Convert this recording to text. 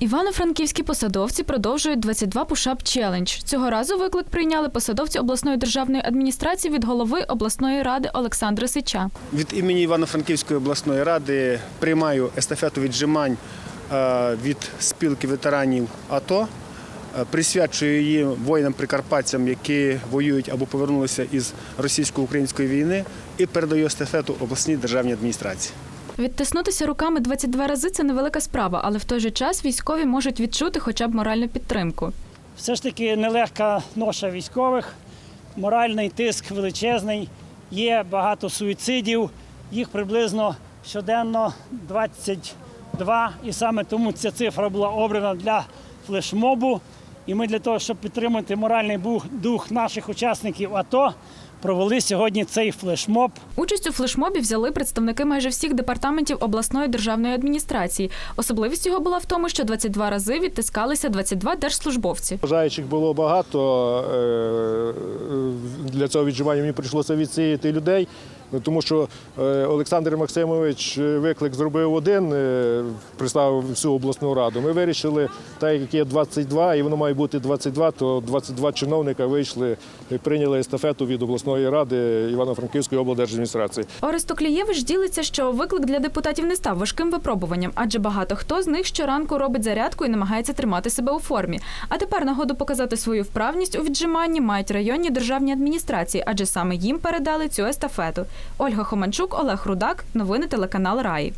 Івано-франківські посадовці продовжують 22 пушап челендж. Цього разу виклик прийняли посадовці обласної державної адміністрації від голови обласної ради Олександра Сича. Від імені Івано-Франківської обласної ради приймаю естафету віджимань е, від спілки ветеранів АТО. Е, Присвячую її воїнам-прикарпатцям, які воюють або повернулися із російсько-української війни, і передаю естафету обласній державній адміністрації. Відтиснутися руками 22 рази це невелика справа, але в той же час військові можуть відчути хоча б моральну підтримку. Все ж таки нелегка ноша військових, моральний тиск величезний, є багато суїцидів, їх приблизно щоденно 22, і саме тому ця цифра була обрана для флешмобу. І ми для того, щоб підтримати моральний дух наших учасників АТО, провели сьогодні цей флешмоб. Участь у флешмобі взяли представники майже всіх департаментів обласної державної адміністрації. Особливість його була в тому, що 22 рази відтискалися 22 держслужбовці. Бажаючих було багато. е, Для цього відживання мені прийшлося відсіяти людей, тому що е, Олександр Максимович е, виклик зробив один, е, представив всю обласну раду. Ми вирішили, так як є 22, і воно має бути 22, то 22 чиновника вийшли прийняли естафету від обласної ради Івано-Франківської облдержадміністрації. Орест Токлієвич ділиться, що виклик для депутатів не став важким випробуванням, адже багато хто з них щоранку робить зарядку і намагається тримати себе у формі. А тепер нагоду показати свою вправність у віджиманні мають районні державні адміністрації, адже саме їм передали цю естафету. Ольга Хоманчук, Олег Рудак, новини телеканал Раї.